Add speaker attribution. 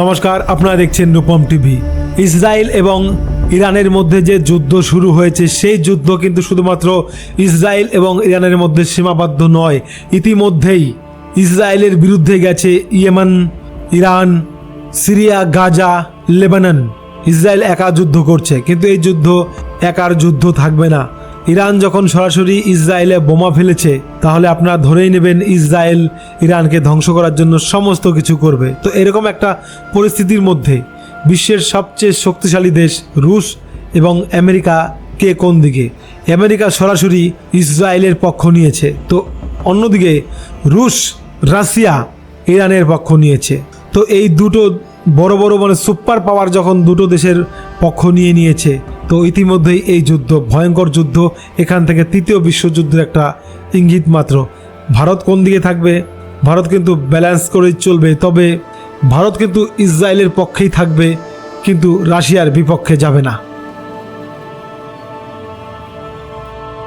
Speaker 1: নমস্কার, আপনারা দেখছেন রূপম টিভি। ইসরায়েল এবং ইরানের মধ্যে যে যুদ্ধ শুরু হয়েছে, সেই যুদ্ধ কিন্তু শুধুমাত্র ইসরায়েল এবং ইরানের মধ্যে সীমাবদ্ধ নয়। ইতিমধ্যেই ইসরায়েলের বিরুদ্ধে গেছে Yemen, Iran, Syria, Gaza, Lebanon. Israel একা যুদ্ধ করছে, কিন্তু এই যুদ্ধ, একার যুদ্ধ থাকবে না। ইরান যখন সরাসরি ইসরায়েলে বোমা ফেলেছে, তাহলে আপনারা ধরেই নেবেন ইসরায়েল ইরানকে ধ্বংস করার জন্য সমস্ত কিছু করবে। তো এরকম একটা পরিস্থিতির মধ্যে বিশ্বের সবচেয়ে শক্তিশালী দেশ রুশ এবং আমেরিকা কে কোন দিকে? আমেরিকা সরাসরি ইসরায়েলের পক্ষ নিয়েছে। তো অন্যদিকে রুশ, রাশিয়া ইরানের পক্ষ নিয়েছে। তো এই দুটো বড় বড় মানে সুপার পাওয়ার যখন দুটো দেশের পক্ষ নিয়ে নিয়েছে তো ইতিমধ্যেই এই যুদ্ধ, ভয়ঙ্কর যুদ্ধ, এখান থেকে তৃতীয় বিশ্বযুদ্ধের একটা ইঙ্গিত মাত্র। ভারত কোন দিকে থাকবে? ভারত কিন্তু ব্যালেন্স করেই চলবে, তবে ভারত কিন্তু ইসরায়েলের পক্ষেই থাকবে, কিন্তু রাশিয়ার বিপক্ষে যাবে না।